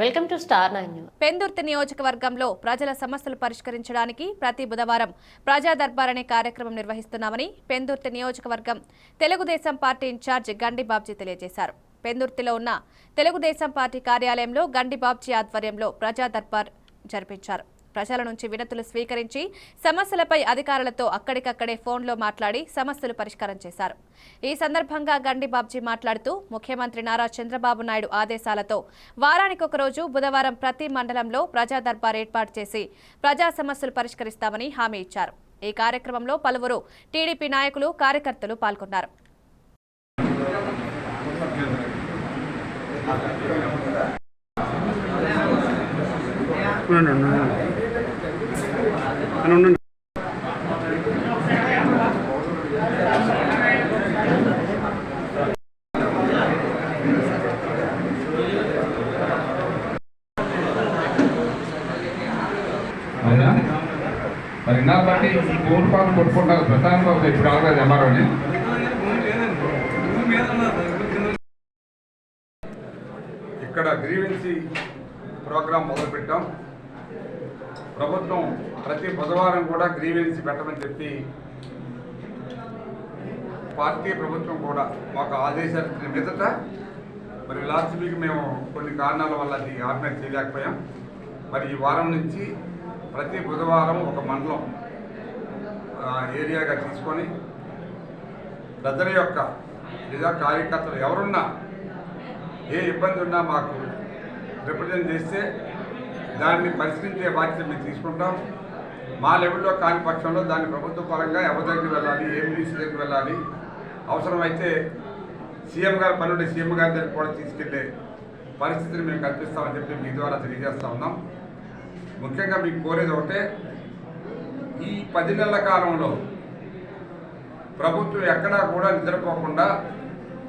Welcome to star nine Pendurthi నియోజకవర్గంలో ప్రజల సమస్యలు పరిష్కరించడానికి ప్రతి బుధవారం ప్రజా దర్బార్ అనే కార్యక్రమం నిర్వహిస్తున్నామని పెందుర్తి నియోజకవర్గం తెలుగుదేశం పార్టీ ఇన్ఛార్జ్ గండి బాబ్జీ తెలియజేశారు. పెందుర్తిలో ఉన్న తెలుగుదేశం పార్టీ కార్యాలయంలో గండి బాబ్జీ ఆధ్వర్యంలో ప్రజా దర్బార్ జరిపించారు. ప్రజల నుంచి వినతులు స్వీకరించి సమస్యలపై అధికారులతో అక్కడికక్కడే ఫోన్లో మాట్లాడి సమస్యలు పరిష్కారం చేశారు. ఈ సందర్భంగా గండి బాబ్జీ మాట్లాడుతూ ముఖ్యమంత్రి నారా చంద్రబాబు నాయుడు ఆదేశాలతో వారానికి రోజు బుధవారం ప్రతి మండలంలో ప్రజా దర్బార్ ఏర్పాటు చేసి ప్రజా సమస్యలు పరిష్కరిస్తామని హామీ ఇచ్చారు. ఈ కార్యక్రమంలో పలువురు టీడీపీ నాయకులు కార్యకర్తలు పాల్గొన్నారు. ఉండండి అని ఉండండి. మరి నా బట్టి ఈ కోర్టు పాలు కొట్టుకుంటారు ప్రశాంత్ బాబు ఇప్పుడు అలాగే ఎంఆర్ఓని ఇక్కడ గ్రీవెన్సీ ప్రోగ్రాం మొదలుపెట్టాం. ప్రభుత్వం ప్రతి బుధవారం కూడా గ్రీవెన్సీ పెట్టమని చెప్పి పార్టీ ప్రభుత్వం కూడా మాకు ఆదేశాలు ఇచ్చిన మీదట మరి లాస్ట్ వీక్ మేము కొన్ని కారణాల వల్ల అది ఆర్గనైజ్ చేయలేకపోయాం. మరి ఈ వారం నుంచి ప్రతి బుధవారం ఒక మండలం ఏరియాగా తీసుకొని ప్రజల యొక్క లేదా కార్యకర్తలు ఎవరున్నా ఏ ఇబ్బంది ఉన్నా మాకు రిప్రజెంట్ చేస్తే దాన్ని పరిశీలించే బాధ్యత మేము తీసుకుంటాం. మా లెవెల్లో కాని పక్షంలో దాన్ని ప్రభుత్వ పరంగా ఎవరి దగ్గరికి వెళ్ళాలి ఏ దగ్గరికి వెళ్ళాలి. అవసరమైతే సీఎం గారు పనుండే సీఎం గారి దగ్గర కూడా తీసుకెళ్ళే పరిస్థితిని మేము కల్పిస్తామని చెప్పి మీ ద్వారా తెలియజేస్తా ఉన్నాం. ముఖ్యంగా మీకు కోరేది ఒకటే ఈ పది నెలల కాలంలో ప్రభుత్వం ఎక్కడా కూడా నిద్రపోకుండా